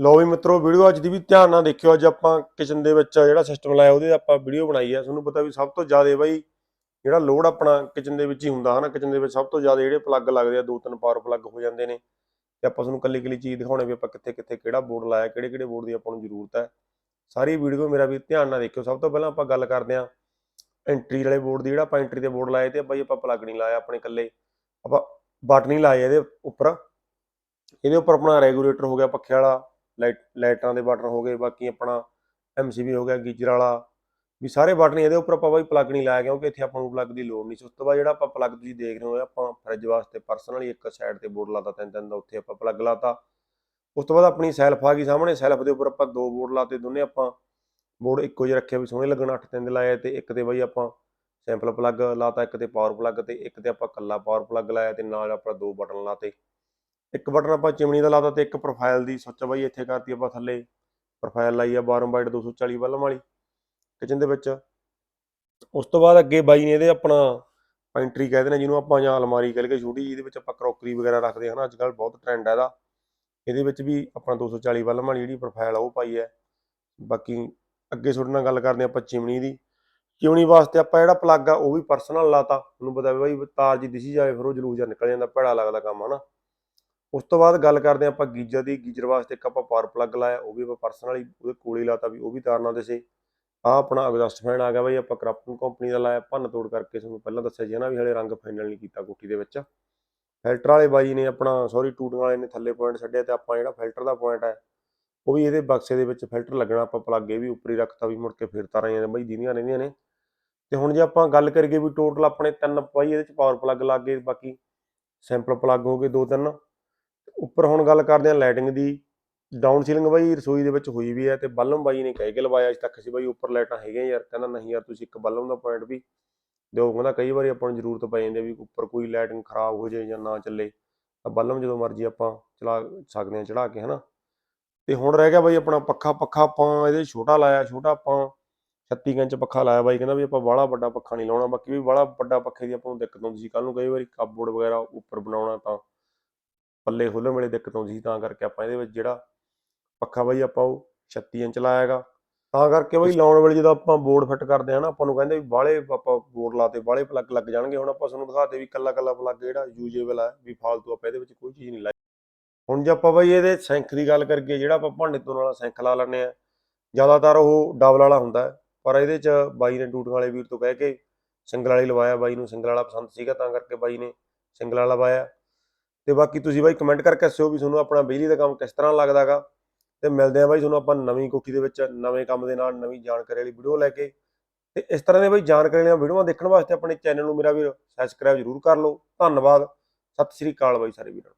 ਲਓ ਵੀ ਮਿੱਤਰੋ, ਵੀਡੀਓ ਅੱਜ ਦੀ ਵੀ ਧਿਆਨ ਨਾਲ ਦੇਖਿਓ, ਅੱਜ ਆਪਾਂ ਕਿਚਨ ਦੇ ਵਿੱਚ ਜਿਹੜਾ ਸਿਸਟਮ ਲਾਇਆ, ਉਹਦੇ ਆਪਾਂ ਵੀਡੀਓ ਬਣਾਈ ਹੈ ਤੁਹਾਨੂੰ ਪਤਾ ਵੀ ਸਭ ਤੋਂ ਜ਼ਿਆਦਾ ਬਾਈ ਜਿਹੜਾ ਲੋਡ ਆਪਣਾ ਕਿਚਨ ਦੇ ਵਿੱਚ ਹੀ ਹੁੰਦਾ ਹਨਾ ਕਿਚਨ ਦੇ ਵਿੱਚ ਸਭ ਤੋਂ ਜ਼ਿਆਦਾ ਜਿਹੜੇ ਪਲੱਗ ਲੱਗਦੇ ਆ ਦੋ ਤਿੰਨ ਪਾਵਰ ਪਲੱਗ ਹੋ ਜਾਂਦੇ ਨੇ। ਤੇ ਆਪਾਂ ਤੁਹਾਨੂੰ ਕੱਲੀ ਕੱਲੀ ਚੀਜ਼ ਦਿਖਾਉਣੇ ਵੀ ਆਪਾਂ ਕਿੱਥੇ ਕਿੱਥੇ ਕਿਹੜਾ ਬੋਰਡ ਲਾਇਆ ਕਿਹੜੇ ਕਿਹੜੇ ਬੋਰਡ ਦੀ ਆਪਾਂ ਨੂੰ ਜ਼ਰੂਰਤ ਹੈ ਸਾਰੀ ਵੀਡੀਓ ਮੇਰਾ ਵੀ ਧਿਆਨ ਨਾਲ ਦੇਖਿਓ। ਸਭ ਤੋਂ ਪਹਿਲਾਂ ਆਪਾਂ ਗੱਲ ਕਰਦੇ ਹਾਂ ਐਂਟਰੀ ਵਾਲੇ ਬੋਰਡ ਦੀ, ਜਿਹੜਾ ਆਪਾਂ ਐਂਟਰੀ ਤੇ ਬੋਰਡ ਲਾਇਆ ਤੇ ਬਾਈ ਆਪਾਂ ਪਲੱਗ ਨਹੀਂ ਲਾਇਆ ਆਪਣੇ ਇਕੱਲੇ। ਆਪਾਂ ਬਟਨ ਹੀ ਲਾਏ ਇਹਦੇ ਉੱਪਰ। ਇਹਦੇ ਉੱਪਰ ਆਪਣਾ ਰੈਗੂਲੇਟਰ ਹੋ ਗਿਆ, ਪੱਖੇ ਵਾਲਾ। ਲਾਈਟ, ਲਾਈਟਾਂ ਦੇ ਬਟਨ ਹੋ ਗਏ, ਬਾਕੀ ਆਪਣਾ ਐਮਸੀਬੀ ਹੋ ਗਿਆ, ਗੀਜ਼ਰ ਵਾਲਾ। ਵੀ ਸਾਰੇ ਬਟਨ ਇਹਦੇ ਉੱਪਰ ਆਪਾਂ ਬਾਈ ਪਲੱਗ ਨਹੀਂ ਲਾਇਆ, ਕਿਉਂਕਿ ਇੱਥੇ ਆਪਾਂ ਨੂੰ ਪਲੱਗ ਦੀ ਲੋੜ ਨਹੀਂ ਸੀ। ਉਸ ਤੋਂ ਬਾਅਦ ਜਿਹੜਾ ਆਪਾਂ ਪਲੱਗ ਤੁਸੀਂ ਦੇਖ ਰਹੇ ਹੋ ਆਪਾਂ ਫਰਿੱਜ ਵਾਸਤੇ ਪਰਸਨਲੀ ਇੱਕ ਸਾਈਡ ਤੇ ਬੋਰਡ ਲਾਤਾ, ਤਿੰਨ ਤਿੰਨ ਦਾ, ਉੱਥੇ ਆਪਾਂ ਪਲੱਗ ਲਾਤਾ। ਉਸ ਤੋਂ ਬਾਅਦ ਆਪਣੀ ਸੈਲਫ ਆ ਗਈ ਸਾਹਮਣੇ ਸੈਲਫ ਦੇ ਉੱਪਰ ਆਪਾਂ ਦੋ ਬੋਰਡ ਲਾਤੇ, ਦੋਨੇ ਆਪਾਂ ਬੋਰਡ ਇੱਕੋ ਜਿਹੇ ਰੱਖਿਆ ਵੀ ਸੋਹਣੇ ਲੱਗਣ 8 ਤਿੰਨ ਦੇ ਤੇ ਇੱਕ ਤੇ ਬਾਈ ਆਪਾਂ ਸਿੰਪਲ ਪਲੱਗ ਲਾਤਾ, ਇੱਕ ਤੇ ਪਾਵਰ ਪਲੱਗ ਤੇ, ਇੱਕ ਤੇ ਆਪਾਂ ਕੱਲਾ ਪਾਵਰ ਪਲੱਗ ਲਾਇਆ ਤੇ ਨਾਲ ਆਪਾਂ ਦੋ ਬਟਨ ਲਾਤੇ। ਇੱਕ ਬਟਨ ਆਪਾਂ ਚਿਮਣੀ ਦਾ ਲਾਤਾ ਤੇ ਇੱਕ ਪ੍ਰੋਫਾਈਲ ਦੀ, ਸੁੱਚ ਬਾਈ ਇੱਥੇ ਕਰਤੀ ਆਪਾਂ ਥੱਲੇ। ਪ੍ਰੋਫਾਈਲ ਲਾਈ ਆ 12 ਬਾਈਟ 240 ਵੱਲਮ ਵਾਲੀ ਕਿਚਨ ਦੇ ਵਿੱਚ। ਉਸ ਤੋਂ ਬਾਅਦ ਅੱਗੇ ਬਾਈ ਨੇ ਇਹਦੇ ਆਪਣਾ ਪੈਂਟਰੀ ਕਹਿੰਦੇ ਨੇ ਜਿਹਨੂੰ ਆਪਾਂ ਜਾਂ ਅਲਮਾਰੀ ਕਹਿ ਲਈਏ ਛੋਟੀ ਜਿਹਦੇ ਵਿੱਚ ਆਪਾਂ ਕਰੋਕਰੀ ਵਗੈਰਾ ਰੱਖਦੇ ਹਾਂ ਨਾ ਅੱਜ ਕੱਲ ਬਹੁਤ ਟ੍ਰੈਂਡ ਹੈ ਇਹਦਾ। ਇਹਦੇ ਵਿੱਚ ਵੀ ਆਪਣਾ 240 ਵੱਲਮ ਵਾਲੀ ਜਿਹੜੀ ਪ੍ਰੋਫਾਈਲ ਆ ਉਹ ਪਾਈ ਹੈ ਬਾਕੀ ਅੱਗੇ ਤੁਹਾਡੇ ਨਾਲ ਗੱਲ ਕਰਦੇ ਹਾਂ ਆਪਾਂ ਚਿਮਣੀ ਦੀ। ਚਿਮਣੀ ਵਾਸਤੇ ਆਪਾਂ ਜਿਹੜਾ ਪਲੱਗ ਆ ਉਹ ਵੀ ਪਰਸਨਲ ਲਾਤਾ। ਤੁਹਾਨੂੰ ਪਤਾ ਵੀ ਬਾਈ ਤਾਰ ਜੀ ਦਿਸੀ ਜਾਵੇ, ਫਿਰ ਉਹ ਜਲੂਸ ਜਿਹਾ ਨਿਕਲ ਜਾਂਦਾ, ਭੈੜਾ ਲੱਗਦਾ ਕੰਮ, ਹਨਾ। ਉਸ ਤੋਂ ਬਾਅਦ ਗੱਲ ਕਰਦੇ ਹਾਂ ਆਪਾਂ ਗੀਜ਼ਰ ਦੀ, ਗੀਜ਼ਰ ਵਾਸਤੇ ਇੱਕ ਆਪਾਂ ਪਾਵਰ ਪਲੱਗ ਲਾਇਆ, ਉਹ ਵੀ ਆਪਾਂ ਪਰਸਨਲੀ ਉਹਦੇ ਕੋਲੇ ਹੀ ਲਾਤਾ ਵੀ ਉਹ ਵੀ ਤਾਰਨਾ ਦੇ ਸੀ ਆ ਆਪਣਾ ਐਗਜ਼ਾਸਟ ਫੈਨ ਆ ਗਿਆ ਬਾਈ, ਆਪਾਂ ਕਰਾਪਟਨ ਕੰਪਨੀ ਦਾ ਲਾਇਆ, ਭੰਨ ਤੋੜ ਕਰਕੇ ਤੁਹਾਨੂੰ ਪਹਿਲਾਂ ਦੱਸਿਆ ਜੀ ਨਾ ਵੀ ਹਲੇ ਰੰਗ ਫਾਈਨਲ ਨਹੀਂ ਕੀਤਾ ਕੋਠੀ ਦੇ ਵਿੱਚ। ਫਿਲਟਰ ਵਾਲੇ ਬਾਈ ਨੇ ਆਪਣਾ ਸੌਰੀ ਟੂਟੀਆਂ ਵਾਲੇ ਨੇ ਥੱਲੇ ਪੁਆਇੰਟ ਛੱਡਿਆ ਤੇ ਆਪਾਂ ਜਿਹੜਾ ਫਿਲਟਰ ਦਾ ਪੁਆਇੰਟ ਹੈ, ਉਹ ਵੀ ਇਹਦੇ ਬਕਸੇ ਦੇ ਵਿੱਚ ਫਿਲਟਰ ਲੱਗਣਾ ਆਪਾਂ ਪਲੱਗ ਇਹ ਵੀ ਉੱਪਰ ਹੀ ਰੱਖਤਾ ਵੀ ਮੁੜ ਕੇ ਫਿਰ ਤਾਰਾਂ ਜਾਂਦੇ ਬਾਈ ਦੀਦੀਆਂ ਰਹਿੰਦੀਆਂ ਨੇ। ਤੇ ਹੁਣ ਜੇ ਆਪਾਂ ਗੱਲ ਕਰੀਏ ਵੀ ਟੋਟਲ ਆਪਣੇ ਤਿੰਨ ਬਾਈ ਇਹਦੇ ਚ ਪਾਵਰ ਪਲੱਗ ਲੱਗ ਗਏ, ਬਾਕੀ ਸੈਂਪਲ ਪਲੱਗ ਹੋ ਗਏ ਦੋ ਤਿੰਨ। ਉੱਪਰ ਹੁਣ ਗੱਲ ਕਰਦੇ ਹਾਂ ਲਾਈਟਿੰਗ ਦੀ। ਡਾਊਨ ਸੀਲਿੰਗ ਬਾਈ ਰਸੋਈ ਦੇ ਵਿੱਚ ਹੋਈ ਵੀ ਹੈ ਤੇ ਬੱਲਮ ਬਾਈ ਨੇ ਕਹਿ ਕੇ ਲਵਾਇਆ ਅੱਜ ਤੱਕ ਸੀ ਬਾਈ ਉੱਪਰ ਲਾਈਟਾਂ ਹੈਗੀਆਂ ਯਾਰ, ਕਹਿੰਦਾ ਨਹੀਂ ਯਾਰ ਤੁਸੀਂ ਇੱਕ ਬੱਲਮ ਦਾ ਪੁਆਇੰਟ ਵੀ ਦਿਓ। ਕਹਿੰਦਾ ਕਈ ਵਾਰੀ ਆਪਾਂ ਨੂੰ ਜ਼ਰੂਰਤ ਪੈ ਜਾਂਦੀ ਹੈ ਵੀ ਉੱਪਰ ਕੋਈ ਲਾਈਟਿੰਗ ਖਰਾਬ ਹੋ ਜਾਏ ਜਾਂ ਨਾ ਚੱਲੇ, ਤਾਂ ਬੱਲਮ ਜਦੋਂ ਮਰਜ਼ੀ ਆਪਾਂ ਚਲਾ ਸਕਦੇ ਹਾਂ ਚੜਾ ਕੇ, ਹਨਾ। ਤੇ ਹੁਣ ਰਹਿ ਗਿਆ ਬਾਈ ਆਪਣਾ ਪੱਖਾ ਪੱਖਾ ਆਪਾਂ ਇਹਦੇ ਛੋਟਾ ਲਾਇਆ, ਛੋਟਾ ਆਪਾਂ 36 ਇੰਚ ਪੱਖਾ ਲਾਇਆ ਬਾਈ, ਕਹਿੰਦਾ ਵੀ ਆਪਾਂ ਬਾਹਲਾ ਵੱਡਾ ਪੱਖਾ ਨਹੀਂ ਲਾਉਣਾ, ਬਾਕੀ ਵੀ ਬਾਹਲਾ ਵੱਡਾ ਪੱਖੇ ਦੀ ਆਪਾਂ ਨੂੰ ਦਿੱਕਤ ਹੁੰਦੀ ਸੀ। ਕੱਲ ਨੂੰ ਕਈ ਵਾਰੀ ਕਾਬੋਰਡ ਵਗੈਰਾ ਉੱਪਰ ਬਣਾਉਣਾ ਤਾਂ ਪੱਲੇ ਖੋਲ੍ਹਣ ਵੇਲੇ ਦਿੱਕਤ ਆਉਂਦੀ ਸੀ ਤਾਂ ਕਰਕੇ ਆਪਾਂ ਇਹਦੇ ਵਿੱਚ ਜਿਹੜਾ ਪੱਖਾ ਬਾਈ ਆਪਾਂ ਉਹ 36 ਇੰਚ ਲਾਇਆ ਹੈਗਾ ਤਾਂ ਕਰਕੇ ਬਾਈ ਲਾਉਣ ਵੇਲੇ ਜਦੋਂ ਆਪਾਂ ਬੋਰਡ ਫਿੱਟ ਕਰਦੇ ਹਾਂ ਨਾ ਆਪਾਂ ਨੂੰ ਕਹਿੰਦੇ ਵੀ ਬਾਹਲੇ ਆਪਾਂ ਬੋਰਡ ਲਾਤੇ ਬਾਹਲੇ ਪਲੱਗ ਲੱਗ ਜਾਣਗੇ। ਹੁਣ ਆਪਾਂ ਤੁਹਾਨੂੰ ਦਿਖਾਤੇ ਵੀ ਕੱਲਾ ਕੱਲਾ ਪਲੱਗ ਜਿਹੜਾ ਯੂਜੇਬਲ ਹੈ ਵੀ ਫਾਲਤੂ ਆਪਾਂ ਇਹਦੇ ਵਿੱਚ ਕੋਈ ਚੀਜ਼ ਨਹੀਂ ਲਾਈ। ਹੁਣ ਜੇ ਆਪਾਂ ਬਾਈ ਇਹਦੇ ਸਿੰਕ ਦੀ ਗੱਲ ਕਰੀਏ ਜਿਹੜਾ ਆਪਾਂ ਭਾਂਡੇ ਧੋਣ ਵਾਲਾ ਸਿੰਕ ਲਾ ਲੈਂਦੇ ਆ ਜ਼ਿਆਦਾਤਰ ਉਹ ਡਬਲ ਵਾਲਾ ਹੁੰਦਾ ਪਰ ਇਹਦੇ ਚ ਬਾਈ ਨੇ ਟੂਟੀਆਂ ਵਾਲੇ ਵੀਰ ਤੋਂ ਕਹਿ ਕੇ ਸਿੰਗਲ ਵਾਲੀ ਲਵਾਇਆ ਬਾਈ ਨੂੰ ਸਿੰਗਲ ਵਾਲਾ ਪਸੰਦ ਸੀਗਾ ਤਾਂ ਕਰਕੇ ਬਾਈ ਨੇ ਸਿੰਗਲ ਵਾਲਾ ਲਵਾਇਆ। ਤੇ ਬਾਕੀ ਤੁਸੀਂ ਬਾਈ ਕਮੈਂਟ ਕਰਕੇ ਦੱਸਿਓ ਵੀ ਤੁਹਾਨੂੰ ਆਪਣਾ ਬਿਜਲੀ ਦਾ ਕੰਮ ਕਿਸ ਤਰ੍ਹਾਂ ਲੱਗਦਾਗਾ। ਤੇ ਮਿਲਦੇ ਆ ਬਾਈ ਤੁਹਾਨੂੰ ਆਪਾਂ ਨਵੀਂ ਕੋਠੀ ਦੇ ਵਿੱਚ, ਨਵੇਂ ਕੰਮ ਦੇ ਨਾਲ, ਨਵੀਂ ਜਾਣਕਾਰੀ ਵਾਲੀ ਵੀਡੀਓ ਲੈ ਕੇ। ਤੇ ਇਸ ਤਰ੍ਹਾਂ ਦੇ ਬਾਈ ਜਾਣਕਾਰੀ ਵਾਲੀਆਂ ਵੀਡੀਓਆਂ ਦੇਖਣ ਵਾਸਤੇ ਆਪਣੇ ਚੈਨਲ ਨੂੰ ਮੇਰਾ ਵੀਰ ਸਬਸਕ੍ਰਾਈਬ ਜ਼ਰੂਰ ਕਰ ਲਓ। ਧੰਨਵਾਦ। ਸਤਿ ਸ੍ਰੀ ਅਕਾਲ ਬਾਈ ਸਾਰੇ ਵੀਰਾਂ